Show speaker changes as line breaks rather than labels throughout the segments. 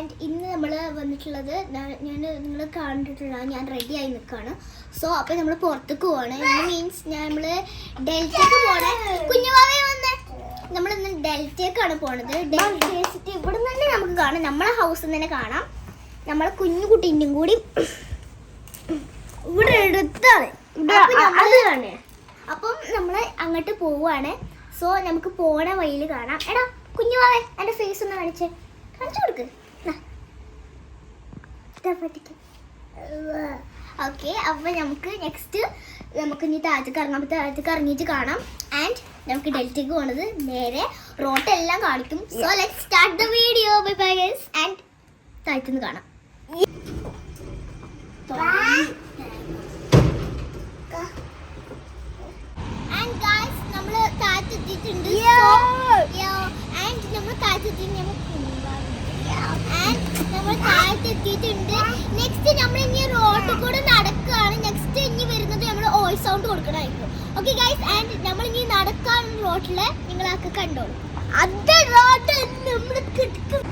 And ഇന്ന് നമ്മൾ വന്നിട്ടുള്ളത് ഞാൻ നിങ്ങൾ കണ്ടിട്ടുള്ള ഞാൻ റെഡി ആയി നിൽക്കുകയാണ് സോ അപ്പോൾ നമ്മൾ പുറത്തേക്ക് പോവാണ്. മീൻസ് ഞാൻ നമ്മൾ ഡെൽറ്റയ്ക്ക് പോണേ. കുഞ്ഞുമാവേ വന്നേ. നമ്മൾ ഇന്ന് ഡെൽറ്റേക്കാണ് പോണത്. ഡെൽറ്റ വെച്ചിട്ട് ഇവിടെ നിന്ന് തന്നെ നമുക്ക് കാണാം. നമ്മളെ ഹൗസിൽ തന്നെ കാണാം. നമ്മളെ കുഞ്ഞു കുട്ടീന്റെയും കൂടി. ഇവിടെ എടുത്താണ് അപ്പം നമ്മൾ അങ്ങോട്ട് പോവുകയാണ് സോ നമുക്ക് പോണ വഴിയിൽ കാണാം. എടാ കുഞ്ഞുവാവേ എന്റെ ഫേസ് ഒന്ന് കാണിച്ചേ. കാണിച്ചു കൊടുക്ക്. ഓക്കെ അപ്പോൾ നമുക്ക് നെക്സ്റ്റ് നമുക്ക് ഇനി താഴത്തേക്ക് ഇറങ്ങാം താഴത്തേക്ക് ഇറങ്ങിയിട്ട് കാണാം. ആൻഡ് നമുക്ക് ഡെൽറ്റയ്ക്ക് പോണത് നേരെ റോട്ടെല്ലാം കാണിക്കും. So let start the video bye bye guys and താഴത്തുനിന്ന് കാണാം. ആൻഡ് ഗൈസ് നമ്മൾ താഴത്തെത്തിയിട്ടുണ്ട് ആൻഡ് നമ്മൾ താഴത്തെത്തി നമുക്ക് താഴത്തെത്തിയിട്ടുണ്ട് നെക്സ്റ്റ് നമ്മൾ ഇനി റോഡിൽ കൂടെ നടക്കുകയാണ് നെക്സ്റ്റ് ഇനി വരുന്നത് നമ്മൾ ഓയിൽ സൗണ്ട് കൊടുക്കണമായിരിക്കും ഓക്കെ ഗൈസ് ആൻഡ് നമ്മൾ ഇനി നടക്കാണ് റോഡിൽ നിങ്ങളൊക്കെ കണ്ടോളൂ. അത് റോഡ് നമ്മൾ കിടക്കും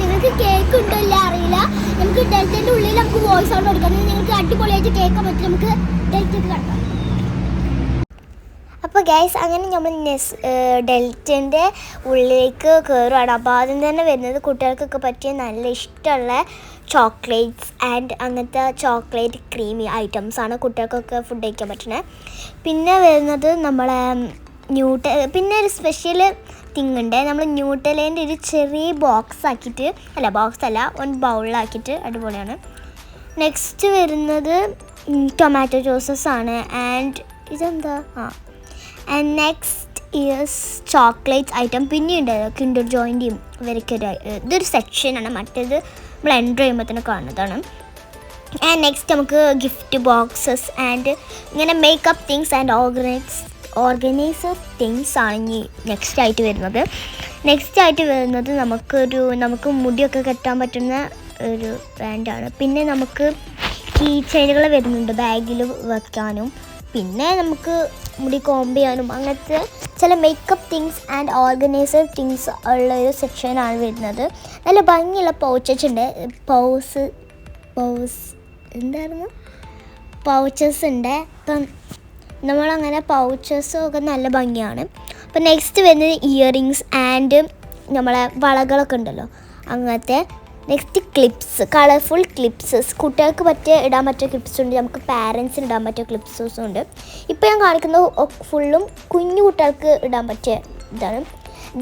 നിങ്ങൾക്ക് കേക്ക് ഉണ്ടോ ഇല്ല അറിയില്ല നമുക്ക് ഡെൽറ്റന്റെ ഉള്ളിൽ നമുക്ക് വോയിസ് ഔട്ട് കൊടുക്കാം നിങ്ങൾക്ക് അടിപൊളിയായിട്ട് കേൾക്കാൻ പറ്റും നമുക്ക് ഡെൽറ്റയ്ക്ക് കണ്ടാം അപ്പോൾ ഗൈസ് അങ്ങനെ നമ്മൾ നെസ് ഡെൽറ്റിന്റെ ഉള്ളിലേക്ക് കയറുകയാണ് അപ്പോൾ ആദ്യം തന്നെ വരുന്നത് കുട്ടികൾക്കൊക്കെ പറ്റിയ നല്ല ഇഷ്ടമുള്ള ചോക്ലേറ്റ്സ് ആൻഡ് അങ്ങനത്തെ ചോക്ലേറ്റ് ക്രീമി ഐറ്റംസ് ആണ് കുട്ടികൾക്കൊക്കെ ഫുഡ് കഴിക്കാൻ പറ്റുന്നത് പിന്നെ വരുന്നത് നമ്മളെ ന്യൂട്ട പിന്നെ ഒരു സ്പെഷ്യൽ തിങ് ഉണ്ട്. നമ്മൾ ന്യൂട്ടലേന്റെ ഒരു ചെറിയ ബോക്സ് ആക്കിയിട്ട് അല്ല ബോക്സ് അല്ല ഒരു ബൗളിലാക്കിയിട്ട് അടിപൊളിയാണ്. നെക്സ്റ്റ് വരുന്നത് ടൊമാറ്റോ ജ്യൂസസ് ആണ്. ആൻഡ് ഇതെന്താ? ആ. And next years chocolates item പിന്നെ ഉണ്ടല്ലോ കിൻഡർ ജോയിന്റെയും ഇവരൊക്കെ സെക്ഷൻ ആണ്. മറ്റേത് എന്റർ ചെയ്യുമ്പോൾ തന്നെ കാണുന്നതാണ്. ആൻഡ് നെക്സ്റ്റ് നമുക്ക് ഗിഫ്റ്റ് ബോക്സസ് ആൻഡ് ഇങ്ങനെ makeup things and organise organiser things ആണ് ഇനി നെക്സ്റ്റ് ആയിട്ട് വരുന്നത്. നെക്സ്റ്റ് ആയിട്ട് വരുന്നത് നമുക്കൊരു നമുക്ക് മുടിയൊക്കെ കെട്ടാൻ പറ്റുന്ന ഒരു ബ്രാൻഡാണ് പിന്നെ നമുക്ക് കീ ചെയിനുകൾ വരുന്നുണ്ട്. ബാഗിൽ വെക്കാനും. പിന്നെ നമുക്ക് മുടി കോംബ് ചെയ്യാനും. അങ്ങനത്തെ ചില makeup things and organiser things ഉള്ള ഒരു സെക്ഷനാണ് വരുന്നത്. നല്ല ഭംഗിയുള്ള പൗച്ചസ് ഉണ്ട്. പൗസ് പൗസ് എന്തായിരുന്നു? പൗച്ചസ് ഉണ്ട്. അപ്പം നമ്മളങ്ങനെ പൗച്ചസും ഒക്കെ നല്ല ഭംഗിയാണ്. അപ്പം നെക്സ്റ്റ് വരുന്നത് ഇയറിങ്സ് ആൻഡ് നമ്മളെ വളകളൊക്കെ ഉണ്ടല്ലോ. അങ്ങനത്തെ നെക്സ്റ്റ് ക്ലിപ്സ് കളർഫുൾ ക്ലിപ്സ് കുട്ടികൾക്ക് പറ്റിയ ഇടാൻ പറ്റിയ ക്ലിപ്സ് ഉണ്ട്. നമുക്ക് പാരൻസിന് ഇടാൻ പറ്റിയ ക്ലിപ്സും ഉണ്ട്. ഇപ്പോൾ ഞാൻ കാണിക്കുന്നത് ഫുള്ളും കുഞ്ഞു കുട്ടികൾക്ക് ഇടാൻ പറ്റിയ ഇതാണ്.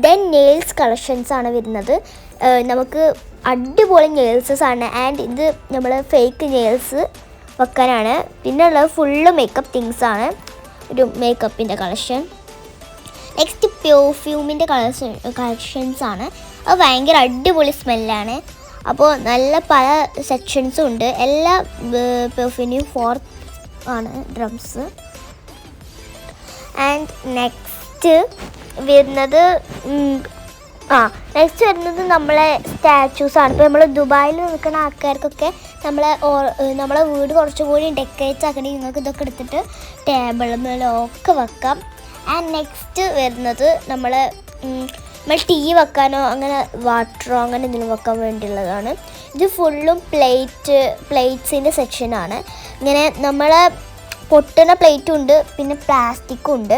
ദെൻ നെയിൽസ് കളക്ഷൻസ് ആണ് വരുന്നത്. നമുക്ക് അടിപൊളി നെയിൽസസ് ആണ്. ആൻഡ് ഇത് നമ്മൾ ഫേക്ക് നെയിൽസ് വെക്കാനാണ്. പിന്നെ ഉള്ളത് ഫുള്ള് മേക്കപ്പ് തിങ്സ് ആണ്. ഒരു മേക്കപ്പിന്റെ കളക്ഷൻ നെക്സ്റ്റ് പെർഫ്യൂമിന്റെ കളക്ഷൻ കളക്ഷൻസ് ആണ്. അത് ഭയങ്കര അടിപൊളി സ്മെല്ലാണ് അപ്പോൾ നല്ല പല സെക്ഷൻസും ഉണ്ട്. എല്ലാ പെർഫ്യൂമിനും ഫോർ ആണ് ഡ്രംസ് ആൻഡ് നെക്സ്റ്റ് വരുന്നത് ആ നെക്സ്റ്റ് വരുന്നത് നമ്മളെ സ്റ്റാച്യൂസ് ആണ്. ഇപ്പോൾ നമ്മൾ ദുബായിൽ നിൽക്കുന്ന ആൾക്കാർക്കൊക്കെ നമ്മളെ നമ്മളെ വീട് കുറച്ചുകൂടി ഡെക്കറേറ്റ് ആക്കണി. നിങ്ങൾക്ക് ഇതൊക്കെ എടുത്തിട്ട് ടേബിളിൽ ഒക്കെ വെക്കാം. ആൻഡ് നെക്സ്റ്റ് വരുന്നത് നമ്മൾ നമ്മൾ ടീ വെക്കാനോ അങ്ങനെ വാട്ടറോ അങ്ങനെ എന്തെങ്കിലും വെക്കാൻ വേണ്ടിയുള്ളതാണ്. ഇത് ഫുള്ളും പ്ലേറ്റ് പ്ലേറ്റ്സിന്റെ സെക്ഷനാണ് ഇങ്ങനെ നമ്മൾ പൊട്ടുന്ന പ്ലേറ്റും ഉണ്ട് പിന്നെ പ്ലാസ്റ്റിക്കും ഉണ്ട്.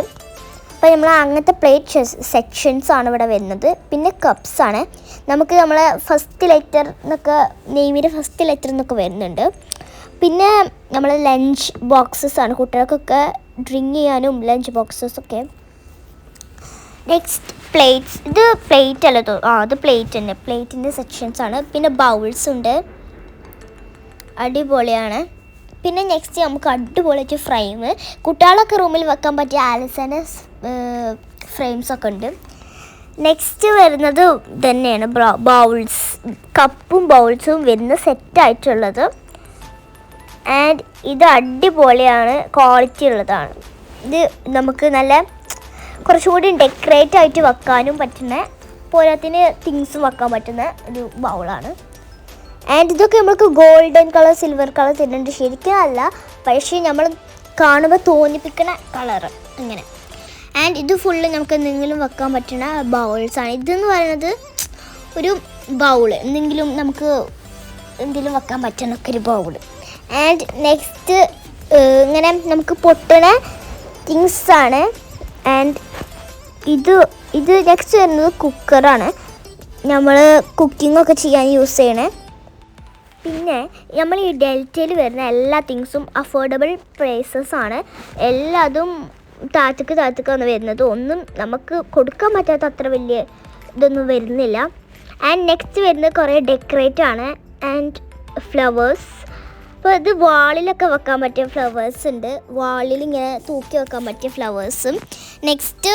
അപ്പോൾ നമ്മൾ അങ്ങനത്തെ പ്ലേറ്റ് സെക്ഷൻസ് ആണ് ഇവിടെ വരുന്നത്. പിന്നെ കപ്സ് ആണ്. നമുക്ക് നമ്മളെ ഫസ്റ്റ് ലെറ്റർ എന്നൊക്കെ നെയ്മിന്റെ ഫസ്റ്റ് ലെറ്റർ എന്നൊക്കെ വരുന്നുണ്ട്. പിന്നെ നമ്മൾ ലഞ്ച് ബോക്സസ് ആണ്. കുട്ടികൾക്കൊക്കെ ഡ്രിങ്ക് ചെയ്യാനും ലഞ്ച് ബോക്സസ് ഒക്കെ. നെക്സ്റ്റ് പ്ലേറ്റ്സ് ഇത് പ്ലേറ്റ് അല്ല ആ ഇത് പ്ലേറ്റ് തന്നെ. പ്ലേറ്റിന്റെ സെക്ഷൻസ് ആണ്. പിന്നെ ബൗൾസ് ഉണ്ട്. അടിപൊളിയാണ്. പിന്നെ നെക്സ്റ്റ് നമുക്ക് അടിപൊളിയായിട്ട് ഫ്രെയിം കുട്ടികളൊക്കെ റൂമിൽ വെക്കാൻ പറ്റിയ ആലസന ഫ്രെയിംസ് ഒക്കെ ഉണ്ട്. നെക്സ്റ്റ് വരുന്നത് തന്നെയാണ് ബൗൾസ് കപ്പും ബൗൾസും വരുന്ന സെറ്റായിട്ടുള്ളത് ആൻഡ് ഇത് അടിപൊളിയാണ്. ക്വാളിറ്റി ഉള്ളതാണ്. ഇത് നമുക്ക് നല്ല കുറച്ചുകൂടി ഡെക്കറേറ്റ് ആയിട്ട് വെക്കാനും പറ്റുന്ന പോരാത്തിന് തിങ്സും വെക്കാൻ പറ്റുന്ന ഒരു ബൗളാണ് ആൻഡ് ഇതൊക്കെ നമുക്ക് ഗോൾഡൻ കളർ സിൽവർ കളർ തരുന്നുണ്ട്. ശരിക്കും അല്ല പക്ഷേ നമ്മൾ കാണുമ്പോൾ തോന്നിപ്പിക്കുന്ന കളറ് അങ്ങനെ ആൻഡ് ഇത് ഫുള്ള് നമുക്ക് എന്തെങ്കിലും വെക്കാൻ പറ്റുന്ന ബൗൾസാണ് ഇതെന്ന് പറയുന്നത് ഒരു ബൗൾ എന്തെങ്കിലും നമുക്ക് എന്തെങ്കിലും വെക്കാൻ പറ്റുന്ന ഒക്കെ ഒരു ബൗൾ ആൻഡ് നെക്സ്റ്റ് ഇങ്ങനെ നമുക്ക് പൊട്ടണ തിങ്സാണ് ആൻഡ് ഇത് ഇത് നെക്സ്റ്റ് വരുന്നത് കുക്കറാണ് നമ്മൾ കുക്കിംഗ് ഒക്കെ ചെയ്യാൻ യൂസ് ചെയ്യണേ. പിന്നെ നമ്മൾ ഈ ഡെൽറ്റയിൽ വരുന്ന എല്ലാ തിങ്സും അഫോർഡബിൾ പ്രൈസസ് ആണ്. എല്ലാതും താഴത്തേക്ക് താഴത്തേക്കാണ് വരുന്നത്. ഒന്നും നമുക്ക് കൊടുക്കാൻ പറ്റാത്ത അത്ര വലിയ ഇതൊന്നും വരുന്നില്ല. ആൻഡ് നെക്സ്റ്റ് വരുന്നത് കുറേ ഡെക്കറേറ്റ് ആണ്. ആൻഡ് ഫ്ലവേഴ്സ് അപ്പോൾ ഇത് വാളിലൊക്കെ വെക്കാൻ പറ്റിയ ഫ്ലവേഴ്സ് ഉണ്ട്. വാളിൽ ഇങ്ങനെ തൂക്കി വെക്കാൻ പറ്റിയ ഫ്ലവേഴ്സും നെക്സ്റ്റ്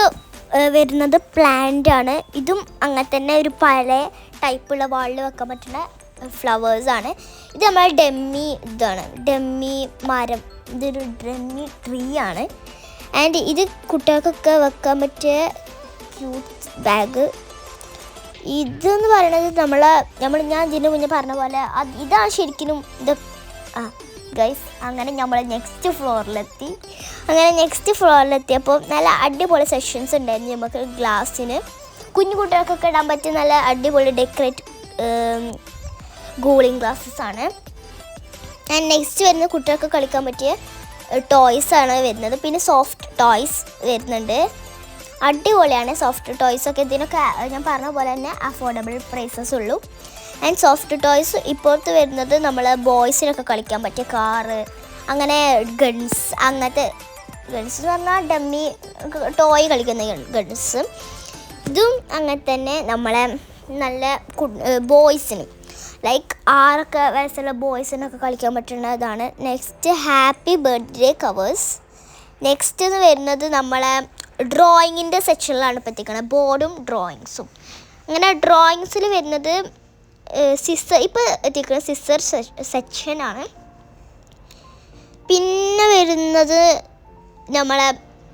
വരുന്നത് പ്ലാന്റ് ആണ്. ഇതും അങ്ങനെ തന്നെ ഒരു പഴയ ടൈപ്പുള്ള വാളിൽ വെക്കാൻ പറ്റുന്ന ഫ്ലവേഴ്സ് ആണ്. ഇത് നമ്മൾ ഡെമ്മി ഇതാണ്. ഡെമ്മി മരം. ഇതൊരു ഡെമ്മി ട്രീ ആണ്. ആൻഡ് ഇത് കുട്ടികൾക്കൊക്കെ വെക്കാൻ പറ്റിയ ക്യൂട്ട് ബാഗ് ഇതെന്ന് പറയുന്നത് നമ്മളെ നമ്മൾ ഞാൻ ഇതിന് മുന്നേ പറഞ്ഞ പോലെ ഇതാണ് ശരിക്കും ഇത് ആ ഗൈസ് അങ്ങനെ നമ്മൾ നെക്സ്റ്റ് ഫ്ലോറിലെത്തി അങ്ങനെ നെക്സ്റ്റ് ഫ്ലോറിലെത്തിയപ്പോൾ നല്ല അടിപൊളി സെഷൻസ് ഉണ്ടായിരുന്നു നമുക്ക് ഗ്ലാസ്സിന് കുഞ്ഞു കുട്ടികൾക്കൊക്കെ ഇടാൻ പറ്റിയ നല്ല അടിപൊളി ഡെക്കറേറ്റ് ഗൂളിങ് ഗ്ലാസ്സസ് ആണ്. ആൻഡ് നെക്സ്റ്റ് വരുന്ന കുട്ടികൾക്ക് കളിക്കാൻ പറ്റിയ ടോയ്സ് ആണ് വരുന്നത്. പിന്നെ സോഫ്റ്റ് ടോയ്സ് വരുന്നുണ്ട്. അടിപൊളിയാണ് സോഫ്റ്റ് ടോയ്സ് ഒക്കെ. ഇതിനൊക്കെ ഞാൻ പറഞ്ഞ പോലെ തന്നെ അഫോർഡബിൾ പ്രൈസസ് ഉള്ളൂ. ആൻഡ് സോഫ്റ്റ് ടോയ്സ് ഇപ്പോഴത്തെ വരുന്നത് നമ്മൾ ബോയ്സിനൊക്കെ കളിക്കാൻ പറ്റിയ കാറ് അങ്ങനെ ഗൺസ് അങ്ങനത്തെ ഗൺസ് എന്ന് പറഞ്ഞാൽ ഡമ്മി ടോയ് കളിക്കുന്ന ഗൺസ് ഇതും അങ്ങനെ തന്നെ നമ്മളെ നല്ല ബോയ്സിനും ലൈക്ക് ആറൊക്കെ വയസ്സുള്ള ബോയ്സിനൊക്കെ കളിക്കാൻ പറ്റുന്ന ഇതാണ് next happy birthday covers next എന്ന് വരുന്നത് നമ്മളെ ഡ്രോയിങ്ങിന്റെ സെക്ഷനിലാണ് എത്തിക്കുന്നത് ബോർഡും ഡ്രോയിങ്സും അങ്ങനെ ഡ്രോയിങ്സിൽ വരുന്നത് സിസർ ഇപ്പോൾ എത്തിക്കുന്നത് സിസ്റ്റർ സെക്ഷനാണ് പിന്നെ വരുന്നത് നമ്മളെ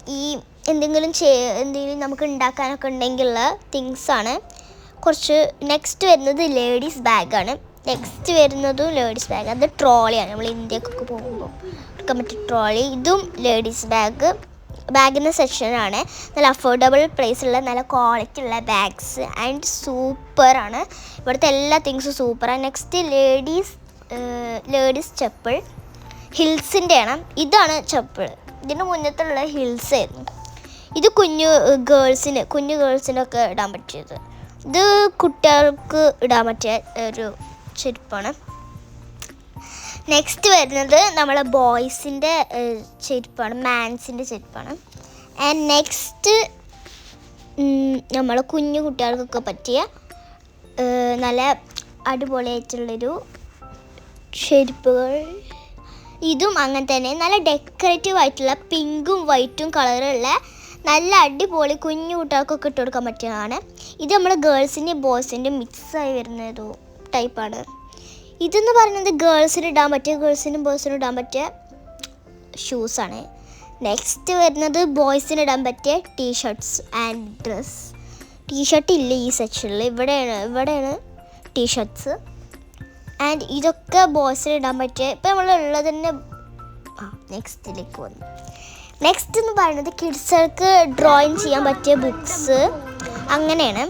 ഈ എന്തെങ്കിലും ചെയ് എന്തെങ്കിലും നമുക്ക് ഉണ്ടാക്കാനൊക്കെ ഉണ്ടെങ്കിലുള്ള തിങ്സാണ് കുറച്ച് നെക്സ്റ്റ് വരുന്നത് ലേഡീസ് ബാഗാണ് നെക്സ്റ്റ് വരുന്നതും ലേഡീസ് ബാഗ് അത് ട്രോളിയാണ് നമ്മൾ ഇന്ത്യക്കൊക്കെ പോകുമ്പോൾ എടുക്കാൻ പറ്റിയ ട്രോളി ഇതും ലേഡീസ് ബാഗ് ബാഗിന്റെ സെക്ഷനാണ്. നല്ല അഫോർഡബിൾ പ്രൈസുള്ള നല്ല ക്വാളിറ്റി ഉള്ള ബാഗ്സ് ആൻഡ് സൂപ്പറാണ് ഇവിടുത്തെ എല്ലാ തിങ്സും സൂപ്പറാണ് നെക്സ്റ്റ് ലേഡീസ് ലേഡീസ് ചെപ്പിൾ ഹിൽസിന്റെ ആണ്. ഇതാണ് ചെപ്പിൾ ഇതിന് മുന്നത്തുള്ള ഹിൽസ് ആയിരുന്നു. ഇത് കുഞ്ഞു ഗേൾസിന് കുഞ്ഞു ഗേൾസിനൊക്കെ ഇടാൻ പറ്റിയത്. ഇത് കുട്ടികൾക്ക് ഇടാൻ പറ്റിയ ഒരു ചെരുപ്പാണ്. നെക്സ്റ്റ് വരുന്നത് നമ്മളെ ബോയ്സിന്റെ ചെരുപ്പാണ്. മാൻസിന്റെ ചെരുപ്പാണ്. ആൻഡ് നെക്സ്റ്റ് നമ്മളെ കുഞ്ഞു കുട്ടികൾക്കൊക്കെ പറ്റിയ നല്ല അടിപൊളിയായിട്ടുള്ളൊരു ചെരുപ്പുകൾ. ഇതും അങ്ങനെ തന്നെ. നല്ല ഡെക്കറേറ്റീവ് ആയിട്ടുള്ള പിങ്കും വൈറ്റും കളറുള്ള നല്ല അടിപൊളി കുഞ്ഞു കുട്ടികൾക്കൊക്കെ ഇട്ട് കൊടുക്കാൻ പറ്റിയതാണ്. ഇത് നമ്മൾ ഗേൾസിന്റെയും ബോയ്സിന്റെയും മിക്സായി വരുന്ന ഒരു ടൈപ്പാണ് ഇതെന്ന് പറയുന്നത് ഗേൾസിന് ഇടാൻ പറ്റിയ ഗേൾസിനും ബോയ്സിനും ഇടാൻ പറ്റിയ ഷൂസാണ് നെക്സ്റ്റ് വരുന്നത് ബോയ്സിന് ഇടാൻ പറ്റിയ ടീഷർട്ട്സ് ആൻഡ് ഡ്രസ് ടീഷർട്ട് ഇല്ല ഈ സെക്ഷനിൽ ഇവിടെയാണ് ഇവിടെയാണ് ടീഷർട്ട്സ് ആൻഡ് ഇതൊക്കെ ബോയ്സിന് ഇടാൻ പറ്റിയ ഇപ്പം നമ്മൾ ഉള്ളത് തന്നെ ആ നെക്സ്റ്റിലേക്ക് വന്നു. നെക്സ്റ്റ് എന്ന് പറയുന്നത് കിഡ്സുകൾക്ക് ഡ്രോയിങ് ചെയ്യാൻ പറ്റിയ ബുക്സ് അങ്ങനെയാണ്.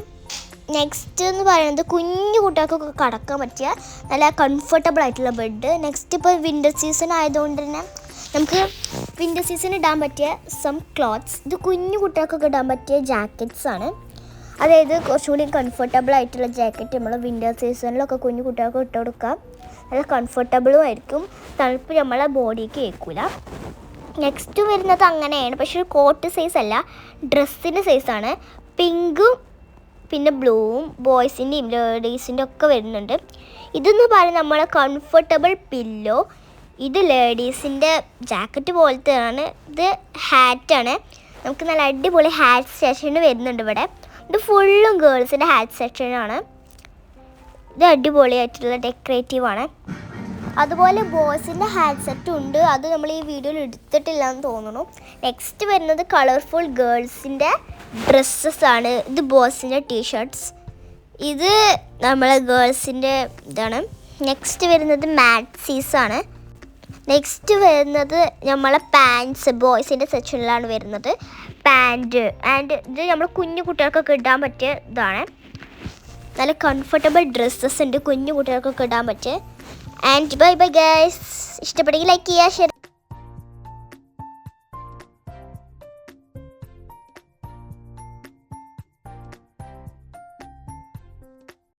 നെക്സ്റ്റ് എന്ന് പറയുന്നത് കുഞ്ഞു കുട്ടികൾക്കൊക്കെ കടക്കാൻ പറ്റിയ നല്ല കംഫർട്ടബിൾ ആയിട്ടുള്ള ബെഡ് നെക്സ്റ്റ് ഇപ്പോൾ വിന്റർ സീസൺ ആയതുകൊണ്ട് തന്നെ നമുക്ക് വിന്റർ സീസൺ ഇടാൻ പറ്റിയ സം ക്ലോത്ത്സ് ഇത് കുഞ്ഞു കുട്ടികൾക്കൊക്കെ ഇടാൻ പറ്റിയ ജാക്കറ്റ്സ് ആണ്. അതായത് കുറച്ചുകൂടി കംഫർട്ടബിൾ ആയിട്ടുള്ള ജാക്കറ്റ് നമ്മൾ വിന്റർ സീസണിലൊക്കെ കുഞ്ഞു കുട്ടികൾക്ക് ഇട്ട് കൊടുക്കാം. നല്ല കംഫർട്ടബിളും ആയിരിക്കും. തണുപ്പ് നമ്മളെ ബോഡിക്ക് ഏൽക്കില്ല നെക്സ്റ്റ് വരുന്നത് അങ്ങനെയാണ്. പക്ഷേ കോട്ട് സൈസ് അല്ല ഡ്രസ്സിന്റെ സൈസാണ് പിങ്കും പിന്നെ ബ്ലൂവും ബോയ്സിന്റെയും ലേഡീസിന്റെ ഒക്കെ വരുന്നുണ്ട്. ഇതെന്ന് പറയുന്നത് നമ്മളെ കംഫർട്ടബിൾ പില്ലോ ഇത് ലേഡീസിന്റെ ജാക്കറ്റ് പോലത്തെയാണ്. ഇത് ഹാറ്റാണ് നമുക്ക് നല്ല അടിപൊളി ഹാറ്റ് സെക്ഷൻ വരുന്നുണ്ട് ഇവിടെ. ഇത് ഫുള്ളും ഗേൾസിന്റെ ഹാറ്റ് സെക്ഷനാണ് ഇത് അടിപൊളിയായിട്ടുള്ള ഡെക്കറേറ്റീവ് ആണ്. അതുപോലെ ബോയ്സിന്റെ ഹാൻഡ്സെറ്റ് സെറ്റും ഉണ്ട്. അത് നമ്മൾ ഈ വീഡിയോയിൽ എടുത്തിട്ടില്ല എന്ന് തോന്നുന്നു. നെക്സ്റ്റ് വരുന്നത് കളർഫുൾ ഗേൾസിന്റെ ഡ്രസ്സസ് ആണ് ഇത് ബോയ്സിന്റെ ടീഷർട്ട്സ്. ഇത് നമ്മളെ ഗേൾസിന്റെ ഇതാണ്. നെക്സ്റ്റ് വരുന്നത് മാക്സീസ് ആണ് നെക്സ്റ്റ് വരുന്നത് നമ്മളെ പാൻസ് ബോയ്സിന്റെ സെക്ഷനിലാണ് വരുന്നത്. പാന്റ് ആൻഡ് ഇത് നമ്മൾ കുഞ്ഞു കുട്ടികൾക്കൊക്കെ ഇടാൻ പറ്റിയ ഇതാണ്. നല്ല കംഫർട്ടബിൾ ഡ്രസ്സസ് ഉണ്ട് കുഞ്ഞു കുട്ടികൾക്കൊക്കെ ഇടാൻ പറ്റിയ. ആൻഡ് ബൈ ബൈ ഗൈസ് ഇഷ്ടപ്പെടുമെങ്കിൽ ലൈക്ക് ചെയ്യുക ഷെയർ